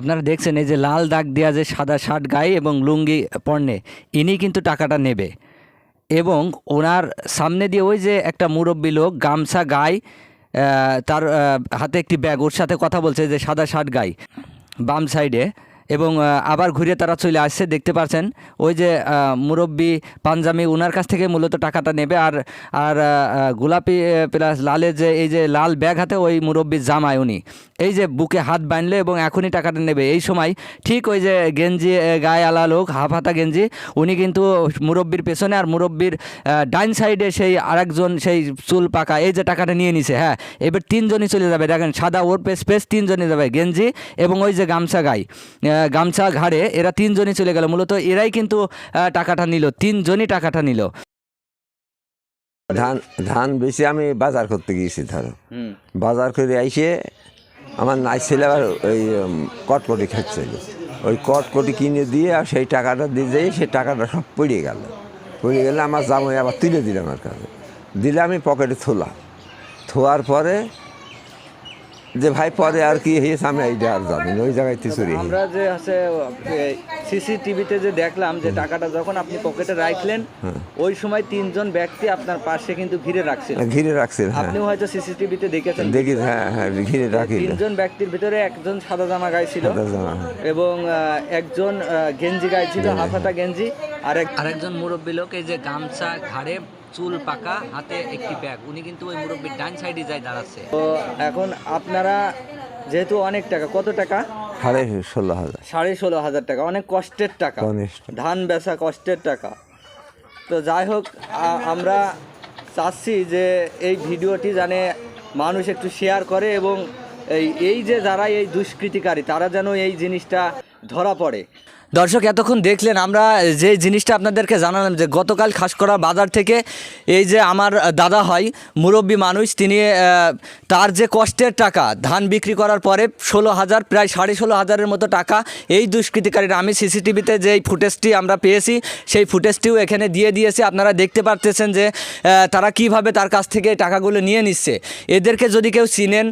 আপনারা দেখছেন এই যে লাল দাগ দেওয়া যে সাদা শার্ট গায়ে এবং লুঙ্গি পণ্যে ইনি কিন্তু টাকাটা নেবে। এবং ওনার সামনে দিয়ে ওই যে একটা মুরব্বী লোক গামছা গায়ে তার হাতে একটি ব্যাগ, ওর সাথে কথা বলছে যে সাদা শার্ট গায়ে। বাম সাইডে এবং আবার ঘুরে তারা চলে আসছে দেখতে পাচ্ছেন ওই যে মুরব্বি পাঞ্জামি ওনার কাছ থেকে মূলত টাকাটা নেবে। আর আর গোলাপি প্লাস লালের যে এই যে লাল ব্যাগ হাতে ওই মুরব্বির জামায় উনি। এই যে বুকে হাত বাঁধলে এবং এখনই টাকাটা নেবে। এই সময় ঠিক ওই যে গেঞ্জি গায়ে আলা লোক হাফ হাতা গেঞ্জি উনি কিন্তু মুরব্বির পেছনে আর মুরব্বির ডাইন সাইডে সেই আরেকজন সেই চুল পাকা এই যে টাকাটা নিয়ে নিছে হ্যাঁ। এবার তিনজনই চলে যাবে। দেখেন সাদা ওর পেস পেস তিনজনই যাবে গেঞ্জি এবং ওই যে গামছা আহ, গামছা ঘাড়ে এরা তিনজনই চলে গেল। মূলত এরাই কিন্তু টাকাটা নিল। তিনজনই টাকাটা নিল। ধান ধান বেশি আমি বাজার করতে গিয়েছি ধরো। বাজার করে আইসে আমার নাই ছেলে আবার ওই কটকটি খাচ্ছিল ওই কটকটি কিনে দিয়ে আর সেই টাকাটা দিয়ে যাই সেই টাকাটা সব পড়ে গেল। পড়ে গেলে আমার জামাই আবার তুলে দিল আমার কাছে। দিলে আমি পকেটে থোলাম থোয়ার পরে যে ভাই পরে আর কি হয়েছে আমি এইটা আর জানি ওই জায়গায় চুরি আমরা যে আছে সিসিটিভিতে যে দেখলাম যে টাকাটা যখন আপনি পকেটে রাখলেন ওই সময় তিনজন ব্যক্তি আপনার পাশে কিন্তু ঘিরে রাখছিল। ঘিরে রাখছিল হ্যাঁ। আপনিও হয়তো সিসিটিভিতে দেখেছেন। দেখি হ্যাঁ হ্যাঁ ঘিরে রাখি। তিনজন ব্যক্তির ভিতরে একজন সাদা জামা গাইছিল সাদা জামা, হ্যাঁ। এবং একজন গেঞ্জি গাইছিল হাফাটা গেঞ্জি আর আরেকজন মুরব্বী লোক এই যে গামছা ঘাড়ে চুল পাকা হাতে একটি ব্যাগ। উনি কিন্তু ওই মুরব্বীর ডান সাইডে যায় দাঁড়াচ্ছে। তো এখন আপনারা যেহেতু অনেক টাকা কত টাকা? সাড়ে ষোলো হাজার। সাড়ে ষোলো হাজার টাকা অনেক কষ্টের টাকা। অনেক। ধান বেচা কষ্টের টাকা। তো যাই হোক আমরা চাচ্ছি যে এই ভিডিওটি জানে মানুষ একটু শেয়ার করে এবং এই এই যে যারা এই দুষ্কৃতিকারী তারা যেন এই জিনিসটা ধরা পড়ে। দর্শক, এতক্ষণ দেখলেন আমরা যে জিনিসটা আপনাদেরকে জানালাম যে গতকাল খাসকরা বাজার থেকে এই যে আমার দাদা হয় মুরব্বী মানুষ, তিনি তার যে কষ্টের টাকা, ধান বিক্রি করার পরে ষোলো হাজার, প্রায় সাড়ে ষোলো হাজারের মতো টাকা এই দুষ্কৃতিকারীরা, আমি সিসিটিভিতে যে ফুটেজটি আমরা পেয়েছি, সেই ফুটেজটিও এখানে দিয়ে দিয়েছি। আপনারা দেখতে পারতেছেন যে তারা কীভাবে তার কাছ থেকে টাকাগুলো নিয়ে নিচ্ছে। এদেরকে যদি কেউ চিনেন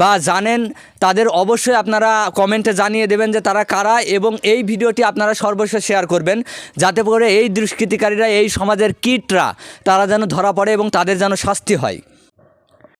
বা জানেন, তাদের অবশ্যই আপনারা কমেন্টে জানিয়ে দেবেন যে তারা কারা এবং এই ভিডিওটি আপনারা সর্বস্ব শেয়ার করবেন। যাতে করে এই দুষ্কৃতিকারীরা, এই সমাজের কীটরা, তারা যেন ধরা পড়ে এবং তাদের যেন শাস্তি হয়।